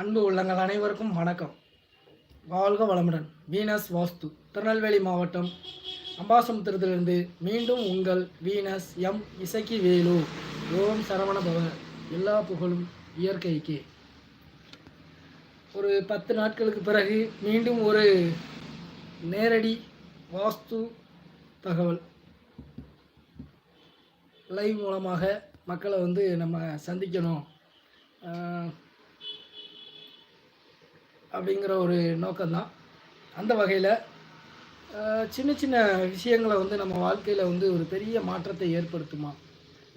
அன்பு உள்ளங்கள் அனைவருக்கும் வணக்கம். வாழ்க வளமுடன். வீனஸ் வாஸ்து திருநெல்வேலி மாவட்டம் அம்பாசமுத்திரத்திலிருந்து மீண்டும் உங்கள் வீனஸ் எம் இசக்கி வேலு ஓம் சரவண பவ எல்லா புகழும் இயற்கைக்கு. ஒரு பத்து நாட்களுக்கு பிறகு மீண்டும் ஒரு நேரடி வாஸ்து தகவல். லைவ் மூலமாக மக்களை வந்து நம்ம சந்திக்கணும். அப்படிங்கிற ஒரு நோக்கம்தான். அந்த வகையில் சின்ன சின்ன விஷயங்களை வந்து நம்ம வாழ்க்கையில் வந்து ஒரு பெரிய மாற்றத்தை ஏற்படுத்துமா?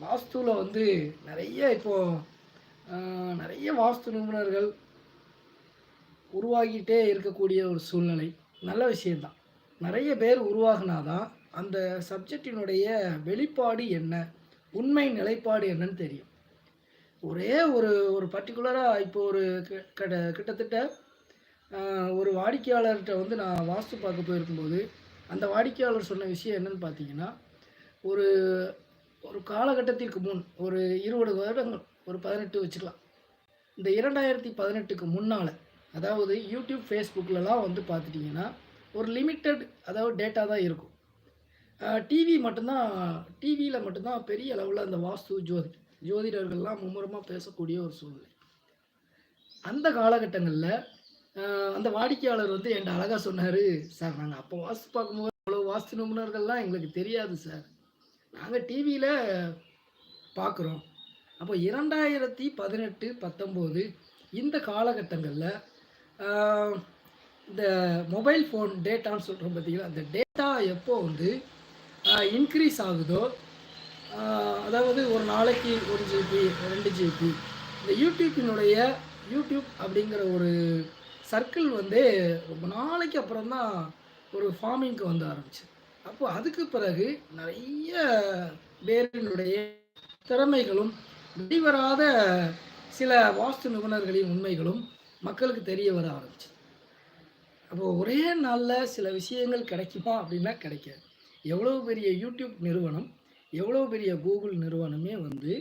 வாஸ்துவில் வந்து நிறைய இப்போது நிறைய வாஸ்து நிபுணர்கள் உருவாகிட்டே இருக்கக்கூடிய ஒரு சூழ்நிலை. நல்ல விஷயந்தான் நிறைய பேர் உருவாகினாதான் அந்த சப்ஜெக்டினுடைய வெளிப்பாடு என்ன? உண்மை நிலைப்பாடு என்னன்னு தெரியும். ஒரே ஒரு ஒரு பர்டிகுலராக இப்போ ஒரு கிட்டத்தட்ட ஒரு வாடிக்கையாளர்கிட்ட வந்து நான் வாஸ்து பார்க்க போயிருக்கும்போது அந்த வாடிக்கையாளர் சொன்ன விஷயம் என்னன்னு பார்த்தீங்கன்னா ஒரு ஒரு காலகட்டத்திற்கு முன் ஒரு இருபது வருடங்கள் ஒரு பதினெட்டு வச்சுக்கலாம். இந்த இரண்டாயிரத்தி பதினெட்டுக்கு முன்னால் அதாவது யூடியூப் ஃபேஸ்புக்கிலலாம் வந்து பார்த்துட்டிங்கன்னா ஒரு லிமிட்டட் அதாவது டேட்டா தான் இருக்கும். டிவி மட்டும்தான் டிவியில் மட்டும்தான் பெரிய அளவில் அந்த வாஸ்து ஜோதி ஜோதிடர்கள்லாம் மும்முரமாக பேசக்கூடிய ஒரு சூழ்நிலை. அந்த காலகட்டங்களில் அந்த வாடிக்கையாளர் வந்து என்கிட்ட அழகாக சொன்னார் சார் நாங்கள் அப்போ வாஸ்து பார்க்கும்போது அவ்வளோ வாஸ்து நிபுணர்கள்லாம் எங்களுக்கு தெரியாது சார். நாங்கள் டிவியில் பார்க்குறோம். அப்போ இரண்டாயிரத்தி பதினெட்டு பத்தொம்போது இந்த காலகட்டங்களில் இந்த மொபைல் ஃபோன் டேட்டான்னு சொல்கிறோம் பார்த்தீங்களா அந்த டேட்டா எப்போ வந்து இன்க்ரீஸ் ஆகுதோ அதாவது ஒரு நாளைக்கு ஒரு ஜிபி ரெண்டு ஜிபி இந்த யூடியூப்பினுடைய யூடியூப் அப்படிங்கிற ஒரு சர்க்கிள் வந்து ரொம்ப நாளைக்கு அப்புறம் தான் ஒரு ஃபார்மிங்க்கு வந்து ஆரம்பிச்சு. அப்போ அதுக்கு பிறகு நிறைய பேரினுடைய திறமைகளும் வெளிவராத சில வாஸ்து நிபுணர்களின் உண்மைகளும் மக்களுக்கு தெரிய வர ஆரம்பிச்சு. அப்போது ஒரே நாளில் சில விஷயங்கள் கிடைக்குமா அப்படின்னா கிடைக்காது. எவ்வளோ பெரிய யூடியூப் நிறுவனம் எவ்வளோ பெரிய கூகுள் நிறுவனமே வந்து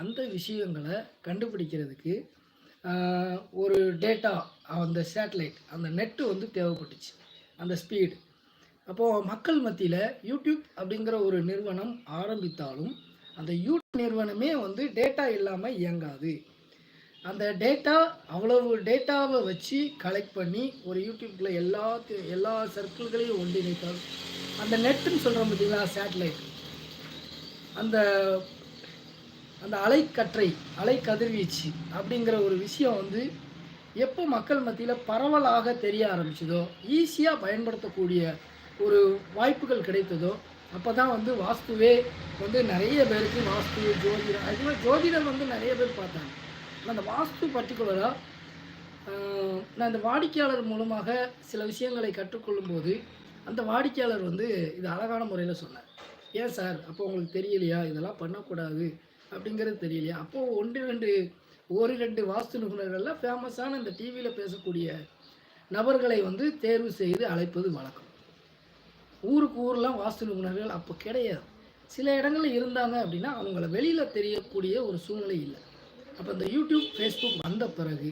அந்த விஷயங்களை கண்டுபிடிக்கிறதுக்கு ஒரு டேட்டா அந்த சேட்டலைட் அந்த நெட்டு வந்து தேவைப்பட்டுச்சு அந்த ஸ்பீடு அப்போது மக்கள் மத்தியில் யூடியூப் அப்படிங்கிற ஒரு நிறுவனம் ஆரம்பித்தாலும் அந்த யூடியூப் நிறுவனமே வந்து டேட்டா இல்லாமல் இயங்காது. அந்த டேட்டா அவ்வளவு டேட்டாவை வச்சு கலெக்ட் பண்ணி ஒரு யூடியூப்பில் எல்லாத்து எல்லா சர்க்கிள்களையும் ஒன்றிணைத்தால் அந்த நெட்டுன்னு சொல்கிறோம் பார்த்தீங்களா சேட்டலைட் அந்த அந்த அலைக்கற்றை அலைக்கதிர்வீச்சு அப்படிங்கிற ஒரு விஷயம் வந்து எப்போ மக்கள் மத்தியில் பரவலாக தெரிய ஆரம்பிச்சதோ ஈஸியாக பயன்படுத்தக்கூடிய ஒரு வாய்ப்புகள் கிடைத்ததோ அப்போ தான் வந்து வாஸ்துவே வந்து நிறைய பேருக்கு வாஸ்து ஜோதிடம் அது மாதிரி ஜோதிடம் வந்து நிறைய பேர் பார்த்தாங்க. அந்த வாஸ்து பர்டிகுலராக நான் இந்த வாடிக்கையாளர் மூலமாக சில விஷயங்களை கற்றுக்கொள்ளும் போது அந்த வாடிக்கையாளர் வந்து இது அழகான முறையில் சொன்னார். ஏன் சார்? அப்போ உங்களுக்கு தெரியலையா? இதெல்லாம் பண்ணக்கூடாது. அப்படிங்கிறது தெரியலையா? அப்போது ஒன்று ரெண்டு ஒரு ரெண்டு வாஸ்து நிபுணர்கள்லாம் ஃபேமஸான இந்த டிவியில் பேசக்கூடிய நபர்களை வந்து தேர்வு செய்து அழைப்பது வழக்கம். ஊருக்கு ஊரெலாம் வாஸ்து நிபுணர்கள் அப்போ கிடையாது. சில இடங்களில் இருந்தாங்க அப்படின்னா அவங்கள வெளியில் தெரியக்கூடிய ஒரு சூழ்நிலை இல்லை. அப்போ இந்த யூடியூப் ஃபேஸ்புக் வந்த பிறகு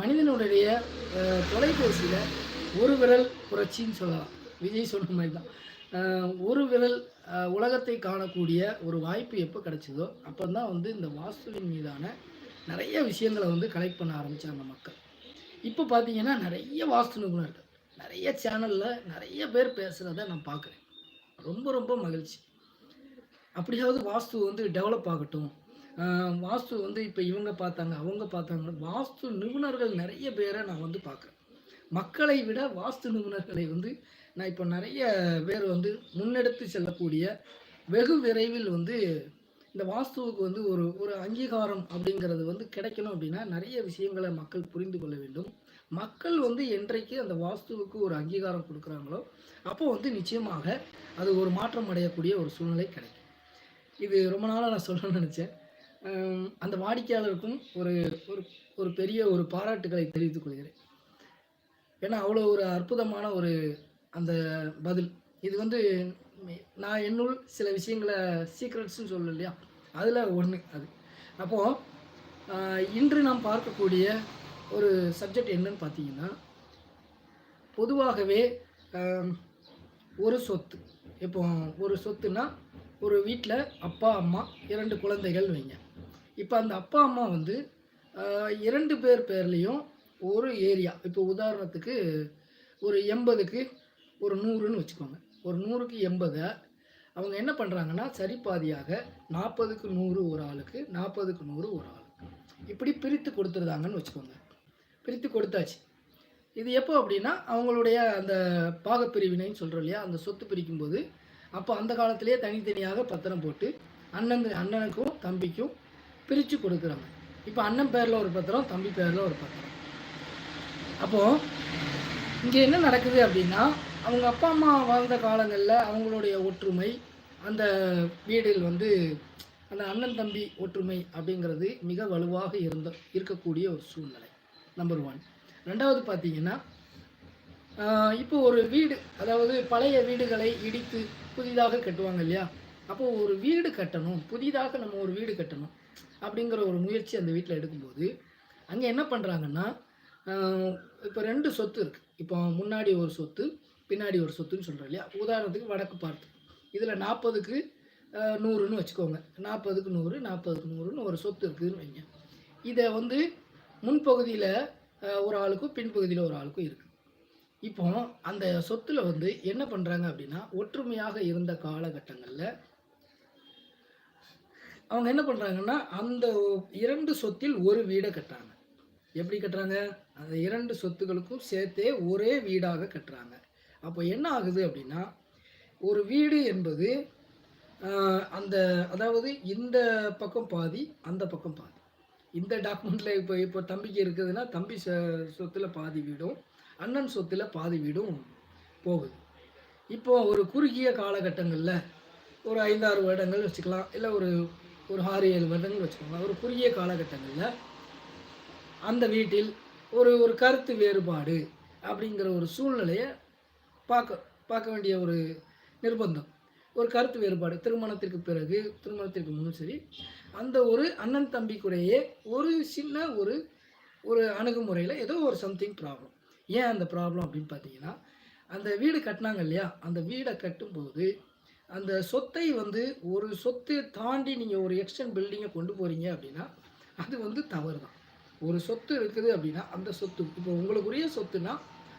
மனிதனுடைய தொலைபேசியில் ஒரு விரல் புரட்சின்னு சொல்லலாம். விஜய் சொன்ன மாதிரி தான் ஒரு விரல் உலகத்தை காணக்கூடிய ஒரு வாய்ப்பு எப்போ கிடைச்சதோ அப்போ தான் வந்து இந்த வாஸ்துவின் மீதான நிறைய விஷயங்களை வந்து கலெக்ட் பண்ண ஆரம்பித்தாங்க மக்கள். இப்போ பார்த்தீங்கன்னா நிறைய வாஸ்து நிபுணர்கள் நிறைய சேனலில் நிறைய பேர் பேசுகிறத நான் பார்க்குறேன் ரொம்ப ரொம்ப மகிழ்ச்சி. அப்படியாவது வாஸ்து வந்து டெவலப் ஆகட்டும். வாஸ்து வந்து இப்போ இவங்க பார்த்தாங்க அவங்க பார்த்தாங்க. வாஸ்து நிபுணர்கள் நிறைய பேரை நான் வந்து பார்க்குறேன் மக்களை விட வாஸ்து நிபுணர்களை வந்து நான் இப்போ நிறைய பேர் வந்து முன்னெடுத்து செல்லக்கூடிய வெகு விரைவில் வந்து இந்த வாஸ்துவுக்கு வந்து ஒரு ஒரு அங்கீகாரம் அப்படிங்கிறது வந்து கிடைக்கணும் அப்படின்னா நிறைய விஷயங்களை மக்கள் புரிந்து கொள்ள வேண்டும். மக்கள் வந்து என்றைக்கு அந்த வாஸ்துவுக்கு ஒரு அங்கீகாரம் கொடுக்குறாங்களோ அப்போ வந்து நிச்சயமாக அது ஒரு மாற்றம் அடையக்கூடிய ஒரு சூழ்நிலை கிடைக்கும். இது ரொம்ப நாளாக நான் சொல்லணும்னு நினச்சேன். அந்த வாடிக்கையாளருக்கும் ஒரு ஒரு ஒரு பெரிய ஒரு பாராட்டுகளை தெரிவித்துக் கொள்கிறேன். ஏன்னா அவ்வளோ ஒரு அற்புதமான ஒரு அந்த பதில். இது வந்து நான் என்னுள் சில விஷயங்களை சீக்ரெட்ஸ்னு சொல்லல இல்லையா? அதில் ஒன்று அது. அப்போது இன்று நாம் பார்க்கக்கூடிய ஒரு சப்ஜெக்ட் என்னன்னு பார்த்தீங்கன்னா பொதுவாகவே ஒரு சொத்து. இப்போ ஒரு சொத்துனா ஒரு வீட்டில் அப்பா அம்மா இரண்டு குழந்தைகள் வைங்க. இப்போ அந்த அப்பா அம்மா வந்து இரண்டு பேர் பேர்லேயும் ஒரு ஏரியா. இப்போ உதாரணத்துக்கு ஒரு எண்பதுக்கு ஒரு நூறுன்னு வச்சுக்கோங்க. ஒரு நூறுக்கு எண்பதை அவங்க என்ன பண்ணுறாங்கன்னா சரிபாதியாக நாற்பதுக்கு நூறு ஒரு ஆளுக்கு நாற்பதுக்கு நூறு ஒரு ஆளுக்கு. இப்படி பிரித்து கொடுத்துருந்தாங்கன்னு வச்சுக்கோங்க. பிரித்து கொடுத்தாச்சு. இது எப்போ அப்படின்னா அவங்களுடைய அந்த பாகப்பிரிவினைன்னு சொல்கிறோம் இல்லையா? அந்த சொத்து பிரிக்கும்போது அப்போ அந்த காலத்திலேயே தனித்தனியாக பத்திரம் போட்டு அண்ணன் அண்ணனுக்கும் தம்பிக்கும் பிரித்து கொடுக்குறாங்க. இப்போ அண்ணன் பேரில் ஒரு பத்திரம் தம்பி பேரில் ஒரு பத்திரம். அப்போது இங்கே என்ன நடக்குது அப்படின்னா அவங்க அப்பா அம்மா வாழ்ந்த காலங்களில் அவங்களுடைய ஒற்றுமை அந்த வீடில் வந்து அந்த அண்ணன் தம்பி ஒற்றுமை அப்படிங்கிறது மிக வலுவாக இருந்த இருக்கக்கூடிய ஒரு சூழ்நிலை நம்பர் ஒன் ரெண்டாவது பார்த்தீங்கன்னா இப்போ ஒரு வீடு அதாவது பழைய வீடுகளை இடித்து புதிதாக கட்டுவாங்க இல்லையா? அப்போது ஒரு வீடு கட்டணும் புதிதாக நம்ம ஒரு வீடு கட்டணும் அப்படிங்கிற ஒரு முயற்சி அந்த வீட்டில் எடுக்கும்போது அங்கே என்ன பண்ணுறாங்கன்னா இப்போ ரெண்டு சொத்து இருக்குது இப்போ முன்னாடி ஒரு சொத்து பின்னாடி ஒரு சொத்துன்னு சொல்கிறோம் இல்லையா? உதாரணத்துக்கு வடக்கு பார்த்து. இதில் நாற்பதுக்கு நூறுன்னு வச்சுக்கோங்க. நாற்பதுக்கு நூறு நாற்பதுக்கு நூறுன்னு ஒரு சொத்து இருக்குதுன்னு வைங்க. இதை வந்து முன்பகுதியில் ஒரு ஆளுக்கும் பின்பகுதியில் ஒரு ஆளுக்கும் இருக்குது இப்போ அந்த சொத்தில் வந்து என்ன பண்ணுறாங்க அப்படின்னா ஒற்றுமையாக இருந்த காலகட்டங்களில் அவங்க என்ன பண்ணுறாங்கன்னா அந்த இரண்டு சொத்தில் ஒரு வீடை கட்டுறாங்க. எப்படி கட்டுறாங்க? அந்த இரண்டு சொத்துக்களுக்கும் சேர்த்தே ஒரே வீடாக கட்டுறாங்க. அப்போ என்ன ஆகுது அப்படின்னா ஒரு வீடு என்பது அந்த அதாவது இந்த பக்கம் பாதி அந்த பக்கம் பாதி. இந்த டாக்குமெண்ட்டில் இப்போ இப்போ தம்பிக்கு இருக்குதுன்னா தம்பி சொத்தில் பாதி வீடும் அண்ணன் சொத்தில் பாதி வீடும் போகுது. இப்போ ஒரு குறுகிய காலகட்டங்களில் ஒரு ஐந்தாறு வருடங்கள் வச்சுக்கலாம் இல்லை ஒரு ஒரு ஆறு ஏழு வருடங்கள் வச்சுக்கலாம். ஒரு குறுகிய காலகட்டங்களில் அந்த வீட்டில் ஒரு ஒரு கருத்து வேறுபாடு அப்படிங்கிற ஒரு சூழ்நிலையை பார்க்க பார்க்க வேண்டிய ஒரு நிர்பந்தம். ஒரு கருத்து வேறுபாடு. திருமணத்திற்கு பிறகு திருமணத்திற்கு முன்னும் சரி அந்த ஒரு அண்ணன் தம்பிக்குடையே ஒரு சின்ன ஒரு ஒரு அணுகுமுறையில் ஏதோ ஒரு சம்திங் ப்ராப்ளம் ஏன் அந்த ப்ராப்ளம் அப்படின்னு பார்த்தீங்கன்னா அந்த வீடு கட்டினாங்க இல்லையா? அந்த வீடை கட்டும்போது அந்த சொத்தை வந்து ஒரு சொத்தை தாண்டி நீங்கள் ஒரு எக்ஸ்டன் பில்டிங்கை கொண்டு போகிறீங்க அப்படின்னா அது வந்து தவறு தான் ஒரு சொத்து இருக்குது அப்படின்னா அந்த சொத்து இப்போ உங்களுக்குரிய சொத்துனா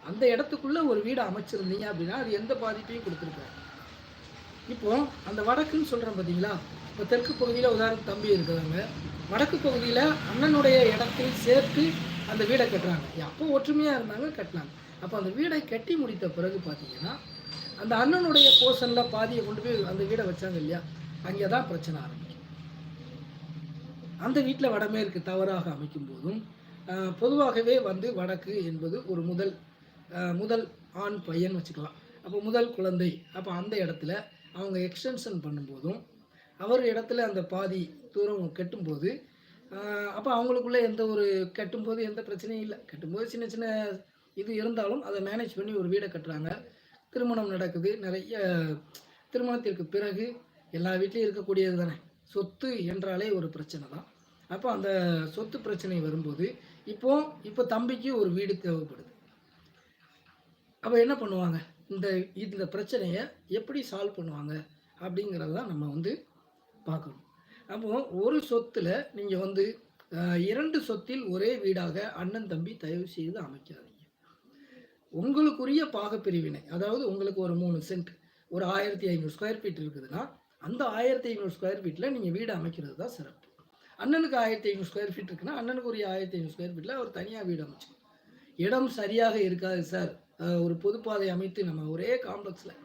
அந்த இடத்துக்குள்ளே ஒரு வீடு அமைச்சிருந்தீங்க அப்படின்னா அது எந்த பாதிப்பையும் கொடுத்துருக்காரு இப்போ அந்த வடக்குன்னு சொல்கிறேன் பார்த்தீங்களா இப்போ தெற்கு பகுதியில் உதாரணம் தம்பி இருக்கிறாங்க. வடக்கு பகுதியில் அண்ணனுடைய இடத்தில் சேர்த்து அந்த வீடை கட்டுறாங்க. அப்போ ஒற்றுமையாக இருந்தாங்க? கட்டினாங்க. அப்போ அந்த வீடை கட்டி முடித்த பிறகு பார்த்தீங்கன்னா அந்த அண்ணனுடைய போர்ஷனில் பாதியை கொண்டு போய் அந்த வீடை வச்சாங்க இல்லையா? அங்கே தான் பிரச்சனை ஆரம்பிச்சு அந்த வீட்டில் வடமேற்கு தவறாக அமைக்கும் போதும் பொதுவாகவே வந்து வடக்கு என்பது ஒரு முதல் முதல் ஆண் பையன் வச்சுக்கலாம். அப்போ முதல் குழந்தை. அப்போ அந்த இடத்துல அவங்க எக்ஸ்டென்ஷன் பண்ணும்போதும் அவர் இடத்துல அந்த பாதி தூரம் கட்டும்போது அப்போ அவங்களுக்குள்ளே எந்த ஒரு கட்டும்போது எந்த பிரச்சனையும் இல்லை. கெட்டும்போது சின்ன சின்ன இது இருந்தாலும் அதை மேனேஜ் பண்ணி ஒரு வீடை கட்டுறாங்க. திருமணம் நடக்குது. நிறைய திருமணத்திற்கு பிறகு எல்லா வீட்லேயும் இருக்கக்கூடியது தானே சொத்து என்றாலே ஒரு பிரச்சனை தான் அப்போ அந்த சொத்து பிரச்சனை வரும்போது இப்போ இப்போ தம்பிக்கு ஒரு வீடு தேவைப்படுது. அப்போ என்ன பண்ணுவாங்க? இந்த இந்த பிரச்சனையை எப்படி சால்வ் பண்ணுவாங்க? அப்படிங்கிறத தான் நம்ம வந்து பார்க்கணும். அப்போ ஒரு சொத்தில் நீங்கள் வந்து இரண்டு சொத்தில் ஒரே வீடாக அண்ணன் தம்பி தயவு செய்து அமைக்காதீங்க. உங்களுக்குரிய பாகப்பிரிவினை அதாவது உங்களுக்கு ஒரு மூணு சென்ட் ஒரு ஆயிரத்தி ஐநூறு ஸ்கொயர் ஃபீட் இருக்குதுன்னா அந்த ஆயிரத்தி ஐநூறு ஸ்கொயர் ஃபீட்டில் நீங்கள் வீடு அமைக்கிறது தான் சிறப்பு. அண்ணனுக்கு ஆயிரத்தி ஐநூறு ஸ்கொயர் ஃபீட் இருக்குன்னா அண்ணனுக்கு ஒரு ஆயிரத்தி ஐநூறு ஸ்கொயர் ஃபீட்டில் அவர் தனியாக வீடு அமைச்சுக்கணும் இடம் சரியாக இருக்காது சார் ஒரு பொதுப்பாதை அமைத்து நம்ம ஒரே காம்ப்ளெக்ஸில்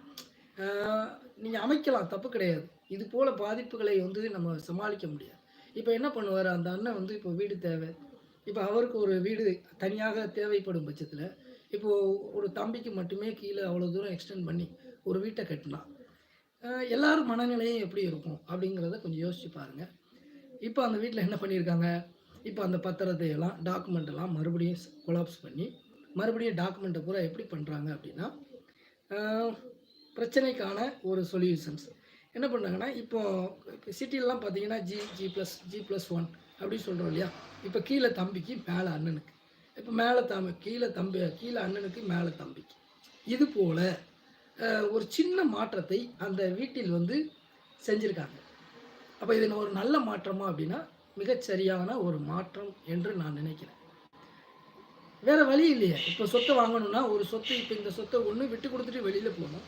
நீங்கள் அமைக்கலாம் தப்பு கிடையாது. இது போல் பாதிப்புகளை வந்து நம்ம சமாளிக்க முடியாது. இப்போ என்ன பண்ணுவார்? அந்த அண்ணன் வந்து இப்போ வீடு தேவை. இப்போ அவருக்கு ஒரு வீடு தனியாக தேவைப்படும் பட்சத்தில் இப்போது ஒரு தம்பிக்கு மட்டுமே கீழே அவ்வளோ தூரம் எக்ஸ்டெண்ட் பண்ணி ஒரு வீட்டை கட்டினா எல்லாரும் மனநிலையும் எப்படி இருக்கும் அப்படிங்கிறத கொஞ்சம் யோசிச்சு பாருங்கள் இப்போ அந்த வீட்டில் என்ன பண்ணியிருக்காங்க இப்போ அந்த பத்திரத்தை எல்லாம் டாக்குமெண்ட் எல்லாம் மறுபடியும் கொலாப்ஸ் பண்ணி மறுபடியும் டாக்குமெண்ட்டை பூரா எப்படி பண்ணுறாங்க அப்படின்னா பிரச்சனைக்கான ஒரு சொல்யூஷன்ஸ் என்ன பண்ணுறாங்கன்னா இப்போ இப்போ சிட்டிலலாம் பார்த்தீங்கன்னா G G plus G plus one அப்படின்னு சொல்கிறோம் இல்லையா? இப்போ கீழே தம்பிக்கு மேலே அண்ணனுக்கு. இப்போ மேலே தம்பி கீழே தம்பி கீழே அண்ணனுக்கு மேலே தம்பிக்கு. இது போல் ஒரு சின்ன மாற்றத்தை அந்த வீட்டில் வந்து செஞ்சுருக்காங்க. அப்போ இது ஒரு நல்ல மாற்றமா அப்படின்னா மிகச்சரியான ஒரு மாற்றம் என்று நான் நினைக்கிறேன். வேற வழி இல்லையே. இப்போ சொத்தை வாங்கணும்னா ஒரு சொத்து இப்போ இந்த சொத்தை ஒன்று விட்டு கொடுத்துட்டு வெளியில் போகணும்.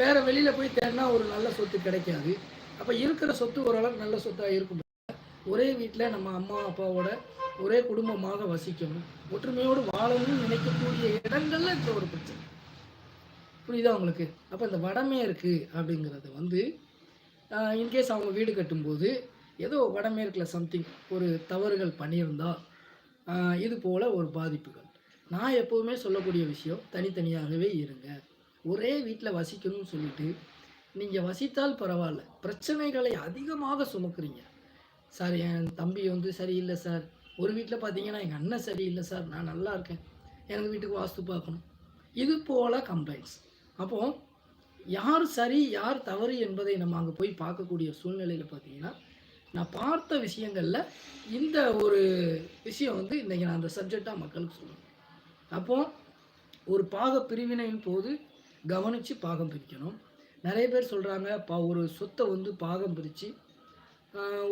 வேற வெளியில் போய் தேடினா ஒரு நல்ல சொத்து கிடைக்காது. அப்போ இருக்கிற சொத்து ஓரளவுக்கு நல்ல சொத்தாக இருக்கும். ஒரே வீட்டில் நம்ம அம்மா அப்பாவோட ஒரே குடும்பமாக வசிக்கணும். ஒற்றுமையோடு வாழணும்னு நினைக்கக்கூடிய இடங்கள்ல இந்த ஒரு பிரச்சனை. புரியுதா உங்களுக்கு? அப்போ இந்த வடமே இருக்குது அப்படிங்கிறது வந்து இன்கேஸ் அவங்க வீடு கட்டும்போது ஏதோ வடமேற்கில் சம்திங் ஒரு தவறுகள் பண்ணியிருந்தா இது போல் ஒரு பாதிப்புகள். நான் எப்போவுமே சொல்லக்கூடிய விஷயம் தனித்தனியாகவே இருங்க. ஒரே வீட்டில் வசிக்கணும்னு சொல்லிட்டு நீங்கள் வசித்தால் பரவாயில்ல. பிரச்சனைகளை அதிகமாக சுமக்குறீங்க. சார் என் தம்பி வந்து சரியில்லை சார். ஒரு வீட்டில் பார்த்தீங்கன்னா எங்கள் அண்ணன் சரியில்லை சார். நான் நல்லா இருக்கேன். எனக்கு வீட்டுக்கு வாஸ்து பார்க்கணும். இது போல் கம்ப்ளைண்ட்ஸ் அப்போது யார் சரி யார் தவறு என்பதை நம்ம அங்கே போய் பார்க்கக்கூடிய சூழ்நிலையில் பார்த்தீங்கன்னா நான் பார்த்த விஷயங்களில் இந்த ஒரு விஷயம் வந்து இன்றைக்கி நான் அந்த சப்ஜெக்டாக மக்களுக்கு சொல்லணும். அப்போது ஒரு பாக பிரிவினையின் போது கவனித்து பாகம் பிரிக்கணும். நிறைய பேர் சொல்கிறாங்க பா ஒரு சொத்தை வந்து பாகம் பிரித்து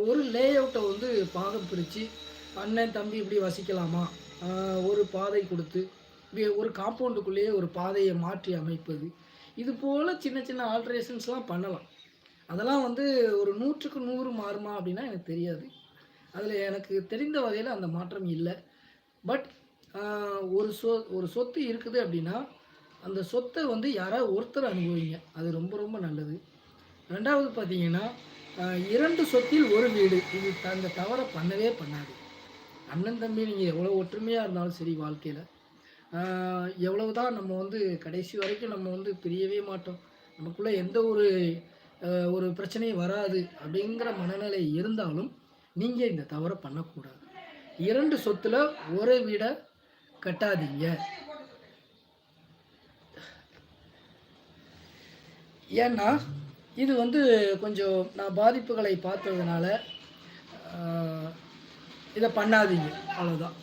ஒரு லே அவுட்டை வந்து பாகம் பிரித்து அண்ணன் தம்பி இப்படி வசிக்கலாமா? ஒரு பாதை கொடுத்து ஒரு காம்பவுண்டுக்குள்ளேயே ஒரு பாதையை மாற்றி அமைப்பது இது போல் சின்ன சின்ன ஆல்ட்ரேஷன்ஸ்லாம் பண்ணலாம். அதெல்லாம் வந்து ஒரு நூற்றுக்கு நூறு மாறுமா அப்படின்னா எனக்கு தெரியாது. அதில் எனக்கு தெரிந்த வகையில் அந்த மாற்றம் இல்லை. பட் ஒரு சொ ஒரு சொத்து இருக்குது அப்படின்னா அந்த சொத்தை வந்து யாராவது ஒருத்தர் அனுபவிங்க. அது ரொம்ப ரொம்ப நல்லது. ரெண்டாவது பார்த்தீங்கன்னா இரண்டு சொத்தில் ஒரு வீடு. இது த- அந்த தவறை பண்ணவே பண்ணாது. அண்ணன் தம்பி நீங்கள் எவ்வளோ ஒற்றுமையாக இருந்தாலும் சரி வாழ்க்கையில். எவ்வளவு தான் நம்ம வந்து கடைசி வரைக்கும் நம்ம வந்து பிரியவே மாட்டோம். நமக்குள்ளே எந்த ஒரு ஒரு பிரச்சனையும் வராது அப்படிங்கிற மனநிலை இருந்தாலும் நீங்கள் இந்த தவறை பண்ணக்கூடாது. இரண்டு சொத்தில் ஒரு வீடை கட்டாதீங்க. ஏன்னா இது வந்து கொஞ்சம் நான் பாதிப்புகளை பார்த்ததுனால இதை பண்ணாதீங்க. அவ்வளோதான்